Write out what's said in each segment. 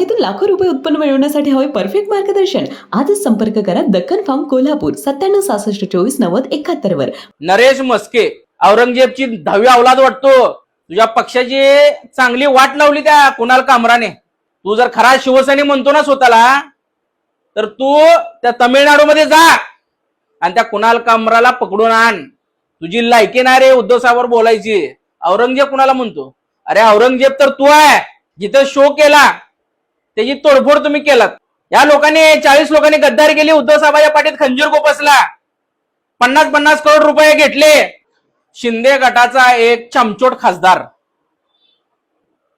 बागेतून लाखो रुपये उत्पन्न मिळवण्यासाठी हवे परफेक्ट मार्गदर्शन. आजच संपर्क करा दक्कन फार्म कोल्हापूर सत्त्याण्णव सहासष्ट चोवीस नव्वद एकाहत्तर वर. नरेश मस्के औरंगजेबची दहावी अवलाद वाटतो. तुझ्या पक्षाची चांगली वाट लावली त्या कुणाल कामराने. तू जर खरा शिवसैनिक म्हणतो ना स्वतःला तर तू त्या तमिळनाडूमध्ये जा आणि त्या कुणाल कामराला पकडून आण. तुझी लायकी नाही रे उद्धव साहेबांवर बोलायची. औरंगजेब कुणाला म्हणतो? अरे औरंगजेब तर तू आहे. जिथं शो केला त्याची तोडफोड तुम्ही केलात. या लोकांनी चाळीस लोकांनी गद्दारी केली उद्धव साहेबांच्या पाठीत खंजीर गोपसला पन्नास पन्नास करोड रुपये घेतले. शिंदे गटाचा एक चमचोट खासदार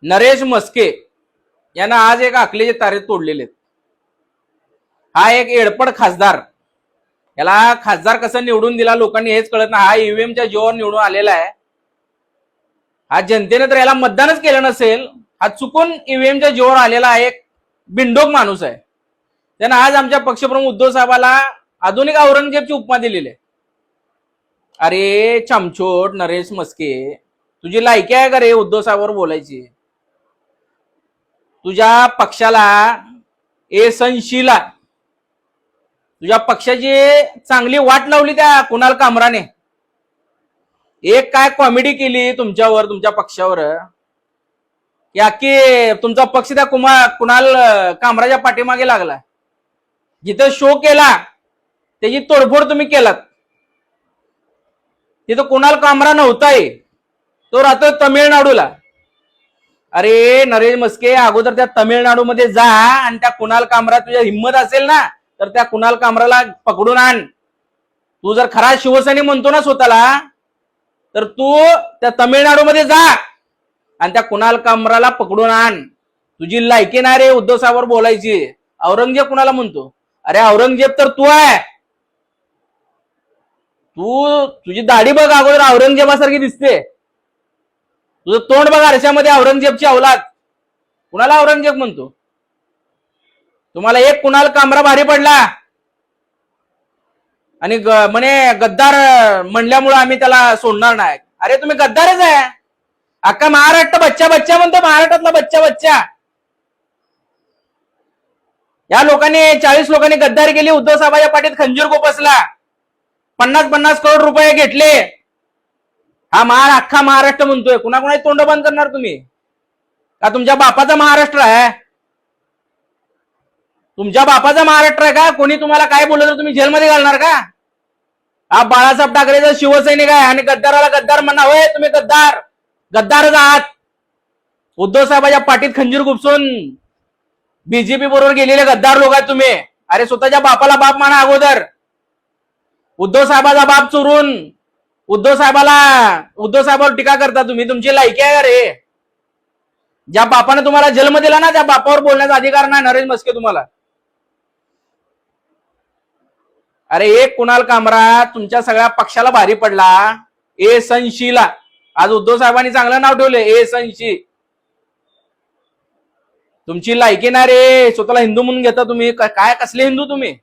नरेश मस्के यांना आज एक आखलेचे तारे तोडलेले आहेत. हा एक एडपड खासदार याला खासदार कसं निवडून दिला लोकांनी हेच कळत नाही. हा ईव्हीएमच्या जीवावर निवडून आलेला आहे. हा जनतेने तर याला मतदानच केलं नसेल. हा चुकून ईव्हीएमच्या जीवावर आलेला एक बिंडोक माणूस आहे. त्यानं आज आमच्या पक्षप्रमुख उद्धव साहेबाला आधुनिक औरंगजेबची उपमा दिलेली आहे. अरे चमचोट नरेश मस्के तुझी लायकी आहे का रे उद्धव साहेबावर बोलायची? तुझ्या पक्षाला ए संशीला तुझ्या पक्षाची चांगली वाट लावली त्या कुणाल कामराने. एक काय कॉमेडी केली तुमच्यावर तुमच्या पक्षावर? या की तुमचा पक्ष त्या कुमार कुणाल कामराच्या पाठीमागे लागला. जिथं शो केला त्याची तोडफोड तुम्ही केलात. तिथं कुणाल कामरा नव्हताय तो राहतो तमिळनाडूला. अरे नरेश मस्के अगोदर त्या तमिळनाडूमध्ये जा आणि त्या कुणाल कामरा तुझ्या हिंमत असेल ना तर त्या कुणाल कामराला पकडून आण. तू जर खरा शिवसैनी म्हणतो ना स्वतःला तर तू त्या तमिळनाडूमध्ये जा. आणि त्या कुणाल कामराला पकडून आण. तुझी लायकी ना रे उद्धव साहेबांवर बोलायची. औरंगजेब कुणाला म्हणतो? अरे औरंगजेब तर तू आहे. तू तुझी दाढी बघ अगोदर औरंगजेबासारखी दिसते. तुझं तोंड बघ आरशामध्ये औरंगजेबची अवलाद कुणाला औरंगजेब म्हणतो? तुम्हाला एक कुणाल कामरा भारी पडला. आणि म्हणे गद्दार म्हणल्यामुळे आम्ही त्याला सोडणार नाही. अरे तुम्ही गद्दारच आहे. अख्खा महाराष्ट्र बच्चा बच्चा म्हणतो महाराष्ट्रातला बच्चा बच्चा. या लोकांनी चाळीस लोकांनी गद्दारी केली उद्धव साहेबाच्या पाठीत खंजीर गोपसला. पन्नास पन्नास करोड रुपये घेतले. हा महार अख्खा महाराष्ट्र म्हणतोय. कुणाकुणाची तोंड बंद करणार तुम्ही? का तुमच्या बापाचा महाराष्ट्र आहे? तुमच्या बापाचा महाराष्ट्र आहे का? कोणी तुम्हाला काय बोललं तर तुम्ही जेलमध्ये घालणार का? हा बाळासाहेब ठाकरेचा शिवसैनिक आहे आणि गद्दाराला गद्दार म्हणा. होय तुम्ही गद्दार. गद्दारच आहात उद्धव साहेबाच्या पाठीत खंजीर गुपसून बीजेपी बरोबर गेलेले गद्दार लोक आहेत तुम्ही. अरे स्वतःच्या बापाला बाप माना अगोदर. उद्धव साहेबाचा बाप चोरून उद्धव साहेबाला उद्धव साहेबावर टीका करता तुम्ही. तुमची लायकी आहे अरे रे? ज्या बापाने तुम्हाला जन्म दिला ना त्या बापावर बोलण्याचा अधिकार नाही नरेश मस्के तुम्हाला. अरे एक कुणाल कामरा तुमच्या सगळ्या पक्षाला भारी पडला. ए संशीला आज उद्धव साहेबांनी चांगलं नाव ठेवलं ए संशी तुमची लायकी ना रे स्वतःला हिंदू म्हणून घेता तुम्ही. काय कसले हिंदू तुम्ही?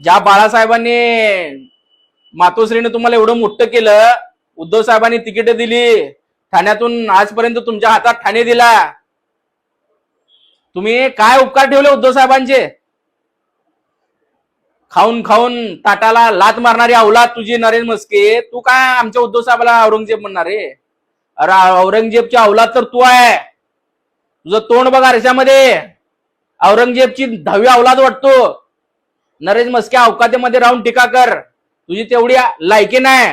ज्या बाळासाहेबांनी मातोश्रीने तुम्हाला एवढं मोठं केलं उद्धव साहेबांनी तिकीट दिली ठाण्यातून आजपर्यंत तुमच्या हातात ठाणे दिला. तुम्ही काय उपकार ठेवले उद्धव साहेबांचे? खाऊन खाऊन ताटाला लात मारणारी अवलाद तुझी नरेंद्र मस्के तू काय आमच्या उद्धव साहेबाला औरंगजेब म्हणणार रे? अरे औरंगजेबची अवलाद तर तू आहे. तुझं तोंड बघा आरशामध्ये. औरंगजेबची दहावी अवलाद वाटतो. नरेश मस्के अवकादेमध्ये राहून टीका कर. तुझी तेवढी लायकी नाही.